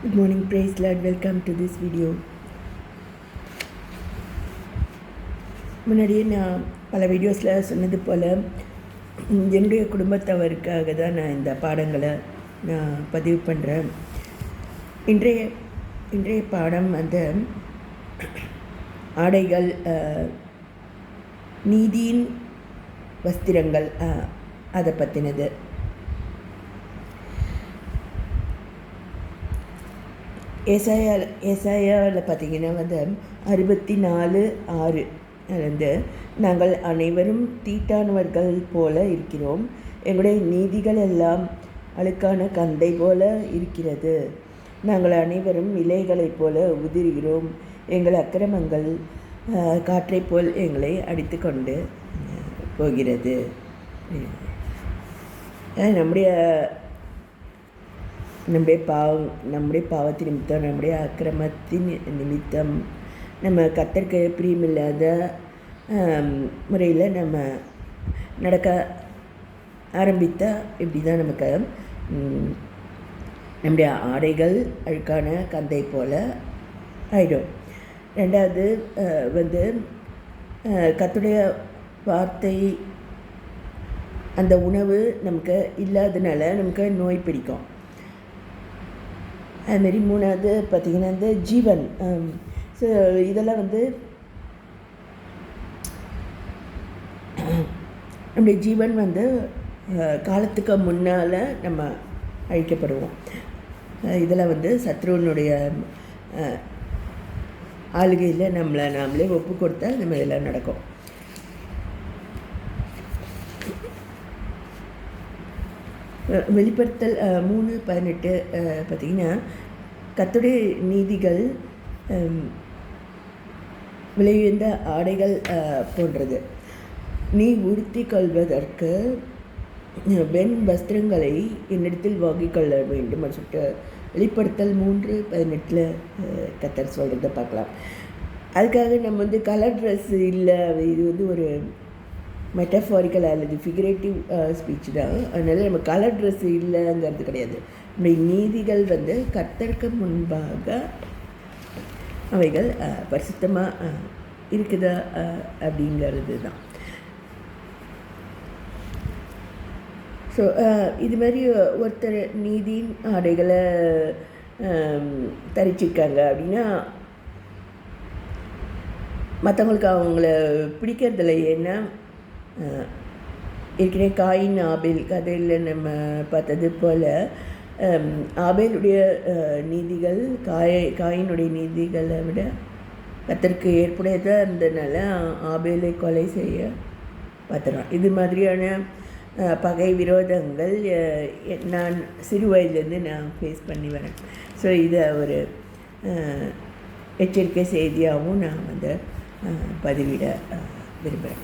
Good morning praise Lord. Welcome to this video முன்னாடியே நான் பல வீடியோஸில் சொன்னது போல் என்னுடைய குடும்பத்தவருக்காக தான் நான் இந்த பாடங்களை நான் பதிவு பண்ணுறேன் இன்றைய இன்றைய பாடம் அந்த ஆடைகள் நீதியின் வஸ்திரங்கள் அதை பற்றினது ஏசாயா ஏசாயாவில் பார்த்தீங்கன்னா வந்து அறுபத்தி நாலு ஆறு வந்து நாங்கள் அனைவரும் தீட்டானவர்கள் போல இருக்கிறோம். எங்களுடைய நீதிகள் எல்லாம் அழுக்கான கந்தை போல இருக்கிறது. நாங்கள் அனைவரும் இலைகளைப் போல உதிர்கிறோம். எங்கள் அக்கிரமங்கள் காற்றைப் போல் எங்களை அடித்து கொண்டு போகிறது நம்முடைய நம்முடைய பாவம் நம்முடைய பாவத்தின் நிமித்தம் நம்முடைய அக்கிரமத்தின் நிமித்தம். நம்ம கத்தர்க்கு பிரியமில்லாத முறையில் நம்ம நடக்க ஆரம்பித்தா இப்படி தான் நமக்கு நம்முடைய ஆடைகள் அழுக்கான கந்தை போல் ஆயிடும். ரெண்டாவது வந்து கத்துடைய வார்த்தை அந்த உணவு நமக்கு இல்லாதனால நமக்கு நோய் பிடிக்கும். அதுமாரி மூணாவது பார்த்திங்கன்னா இந்த ஜீவன் ஸோ இதெல்லாம் வந்து நம்முடைய ஜீவன் வந்து காலத்துக்கு முன்னால் நம்ம அழிக்கப்படுவோம். இதெல்லாம் வந்து சத்ருவனுடைய ஆளுகையில் நம்மளை நாமளே ஒப்பு கொடுத்தா நம்ம இதெல்லாம் நடக்கும். வெளிப்படுத்தல் மூணு பதினெட்டு பார்த்திங்கன்னா கத்துடைய நீதிகள் விளைவிந்த விலையுயர்ந்த ஆடைகள் போன்றது. நீ உடுத்தி கொள்வதற்கு வெண் வஸ்திரங்களை என்னிடத்தில் வாங்கிக் கொள்ள வேண்டும் அப்படின்னு சொல்லிட்டு வெளிப்படுத்தல் மூன்று பதினெட்டில் கத்தர் சொல்கிறத பார்க்கலாம். அதுக்காக நம்ம வந்து கலர் ட்ரெஸ் இல்லை இது வந்து ஒரு மெட்டஃபாரிக்கல் அல்லது ஃபிகரேட்டிவ் ஸ்பீச் தான். அதனால் நம்ம கலர் ட்ரெஸ் இல்லைங்கிறது கிடையாது. நம்முடைய நீதிகள் வந்து கத்தற்கு முன்பாக அவைகள் பரிசுத்தமாக இருக்குதா அஹ், அப்படிங்கிறது தான். ஸோ இது மாதிரி ஒருத்தர் நீதியின் ஆடைகளை தரிச்சிருக்காங்க அப்படின்னா மற்றவங்களுக்கு அவங்கள பிடிக்கிறதில்ல. ஏன்னா ஏற்கனவே காயின் ஆபேல் கதையில் நம்ம பார்த்தது போல் ஆபேலுடைய நீதிகள் காய காயினுடைய நீதிகளை விட கத்தருக்கு ஏற்புடையதாக இருந்ததுனால ஆபேலை கொலை செய்ய பார்த்துறான். இது மாதிரியான பகை விரோதங்கள் நான் சிறு வயதுலேருந்து நான் ஃபேஸ் பண்ணி வரேன். ஸோ இதை ஒரு எச்சரிக்கை செய்தியாகவும் நான் வந்து பதிவிட விரும்புகிறேன்